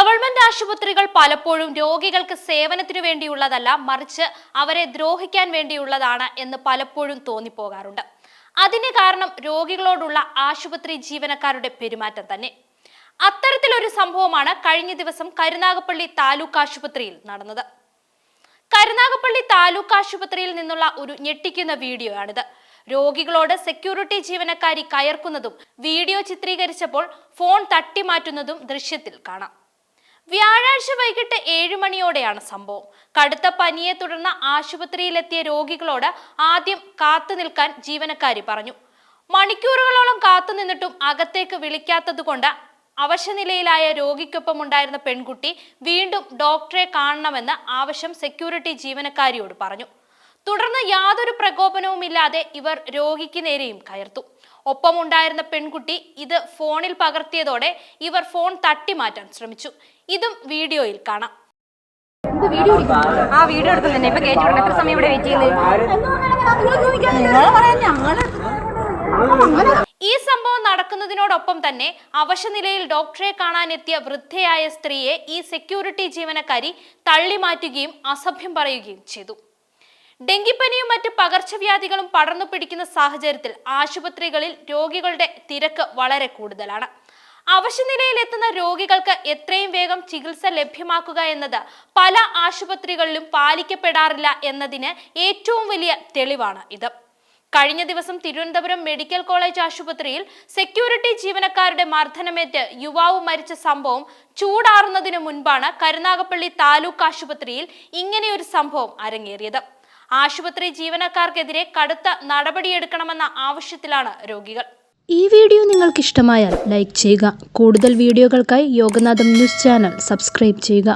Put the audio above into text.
Government ആശുപത്രികൾ പലപ്പോഴും രോഗികൾക്ക് സേവനത്തിനു വേണ്ടിയുള്ളതല്ല മറിച്ച് അവരെ ദ്രോഹിക്കാൻ വേണ്ടിയുള്ളതാണ് എന്ന് പലപ്പോഴും തോന്നിപ്പോകാറുണ്ട്. അതിന് കാരണം രോഗികളോടുള്ള ആശുപത്രി ജീവനക്കാരുടെ പെരുമാറ്റം തന്നെ. അത്തരത്തിലൊരു സംഭവമാണ് കഴിഞ്ഞ ദിവസം കരുനാഗപ്പള്ളി താലൂക്ക് ആശുപത്രിയിൽ നടന്നത്. കരുനാഗപ്പള്ളി താലൂക്ക് ആശുപത്രിയിൽ നിന്നുള്ള ഒരു ഞെട്ടിക്കുന്ന വീഡിയോയാണിത്. രോഗികളോട് സെക്യൂരിറ്റി ജീവനക്കാരി കയർക്കുന്നതും വീഡിയോ ചിത്രീകരിച്ചപ്പോൾ ഫോൺ തട്ടിമാറ്റുന്നതും ദൃശ്യത്തിൽ കാണാം. വ്യാഴാഴ്ച വൈകിട്ട് ഏഴു മണിയോടെയാണ് സംഭവം. കടുത്ത പനിയെ തുടർന്ന് ആശുപത്രിയിലെത്തിയ രോഗികളോട് ആദ്യം കാത്തു നിൽക്കാൻ ജീവനക്കാരി പറഞ്ഞു. മണിക്കൂറുകളോളം കാത്തു നിന്നിട്ടും അകത്തേക്ക് വിളിക്കാത്തതുകൊണ്ട് അവശനിലയിലായ രോഗിക്കൊപ്പം ഉണ്ടായിരുന്ന പെൺകുട്ടി വീണ്ടും ഡോക്ടറെ കാണണമെന്ന് ആവശ്യം സെക്യൂരിറ്റി ജീവനക്കാരിയോട് പറഞ്ഞു. തുടർന്ന് യാതൊരു പ്രകോപനവുമില്ലാതെ ഇവർ രോഗിക്ക് നേരെയും കയർത്തു. ഒപ്പമുണ്ടായിരുന്ന പെൺകുട്ടി ഇത് ഫോണിൽ പകർത്തിയതോടെ ഇവർ ഫോൺ തട്ടിമാറ്റാൻ ശ്രമിച്ചു. ഇതും വീഡിയോയിൽ കാണാം. ആ വീഡിയോ തന്നെ. ഇപ്പൊ കേട്ടി എത്ര സമയം ഇവിടെ വെയിറ്റ് ചെയ്യുന്നത്? ഈ സംഭവം നടക്കുന്നതിനോടൊപ്പം തന്നെ അവശനിലയിൽ ഡോക്ടറെ കാണാനെത്തിയ വൃദ്ധയായ സ്ത്രീയെ ഈ സെക്യൂരിറ്റി ജീവനക്കാരി തള്ളിമാറ്റുകയും അസഭ്യം പറയുകയും ചെയ്തു. ഡെങ്കിപ്പനിയും മറ്റ് പകർച്ചവ്യാധികളും പടർന്നു പിടിക്കുന്ന സാഹചര്യത്തിൽ ആശുപത്രികളിൽ രോഗികളുടെ തിരക്ക് വളരെ കൂടുതലാണ്. അവശനിലയിലെത്തുന്ന രോഗികൾക്ക് എത്രയും വേഗം ചികിത്സ ലഭ്യമാക്കുക എന്നത് പല ആശുപത്രികളിലും പാലിക്കപ്പെടാറില്ല എന്നതിന് ഏറ്റവും വലിയ തെളിവാണ് ഇത്. കഴിഞ്ഞ ദിവസം തിരുവനന്തപുരം മെഡിക്കൽ കോളേജ് ആശുപത്രിയിൽ സെക്യൂരിറ്റി ജീവനക്കാരുടെ മർദ്ദനമേറ്റ് യുവാവ് മരിച്ച സംഭവം ചൂടാറുന്നതിനു മുൻപാണ് കരുനാഗപ്പള്ളി താലൂക്ക് ആശുപത്രിയിൽ ഇങ്ങനെയൊരു സംഭവം അരങ്ങേറിയത്. ആശുപത്രി ജീവനക്കാർക്കെതിരെ കടുത്ത നടപടിയെടുക്കണമെന്ന ആവശ്യത്തിലാണ് രോഗികൾ. ഈ വീഡിയോ നിങ്ങൾക്ക് ഇഷ്ടമായാൽ ലൈക്ക് ചെയ്യുക. കൂടുതൽ വീഡിയോകൾക്കായി യോഗനാഥം ന്യൂസ് ചാനൽ സബ്സ്ക്രൈബ് ചെയ്യുക.